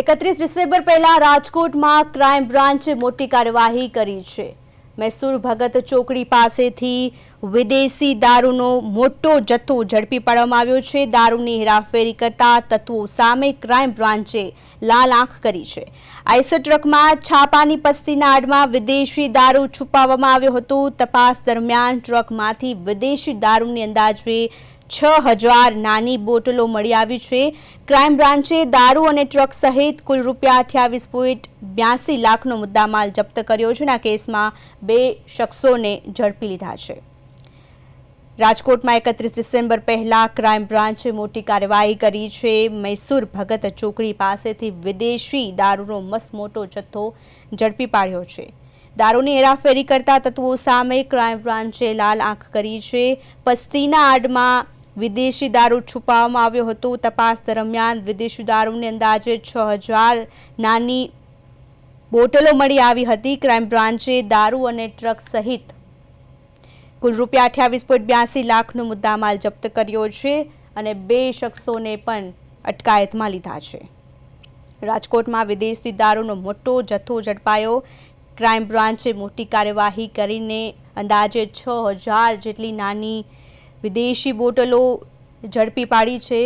એકત્રીસ ડિસેમ્બર પહેલા રાજકોટમાં ક્રાઇમ બ્રાન્ચે મોટી કાર્યવાહી કરી છે. મૈસૂર ભગત ચોકડી પાસેથી વિદેશી દારૂનો મોટો જથ્થો ઝડપી પાડવામાં આવ્યો છે. દારૂની હેરાફેરી કરતા તત્વો સામે ક્રાઇમ બ્રાન્ચે લાલ આંખ કરી છે. આઈસર ટ્રકમાં છાપાની પસ્તીના આડમાં વિદેશી દારૂ છુપાવવામાં આવ્યો હતો. તપાસ દરમિયાન ટ્રકમાંથી વિદેશી દારૂની અંદાજે છ હજાર નાની બોટલો મળી આવી છે. ક્રાઇમ બ્રાન્ચે દારૂ અને ટ્રક સહિત કુલ રૂપિયા અઠ્યાવીસ પોઈન્ટ બ્યાસી લાખનો મુદ્દામાલ જપ્ત કર્યો છે આ કેસમાં બે શખ્સોને ઝડપી લીધા છે. રાજકોટમાં એકત્રીસ ડિસેમ્બર પહેલા ક્રાઇમ બ્રાન્ચે મોટી કાર્યવાહી કરી છે. મૈસૂર ભગત ચોકડી પાસેથી વિદેશી દારૂનો મસમોટો જથ્થો ઝડપી પાડ્યો છે. દારૂની હેરાફેરી કરતા તત્વો સામે ક્રાઇમ બ્રાન્ચે લાલ આંખ કરી છે. પસ્તીના આડમાં વિદેશી દારૂ છુપાવવામાં આવ્યો હતો. તપાસ દરમિયાન વિદેશી દારૂની અંદાજે છ હજાર નાની બોટલો મળી આવી હતી. ક્રાઇમ બ્રાન્ચે દારૂ અને ટ્રક સહિત કુલ રૂપિયા અઠ્યાવીસ પોઈન્ટ બ્યાસી લાખનો મુદ્દામાલ જપ્ત કર્યો છે અને બે શખ્સોને પણ અટકાયતમાં લીધા છે. રાજકોટમાં વિદેશી દારૂનો મોટો જથ્થો ઝડપાયો. ક્રાઇમ બ્રાન્ચે મોટી કાર્યવાહી કરીને અંદાજે છ હજાર જેટલી નાની વિદેશી બોટલો ઝડપી પાડી છે.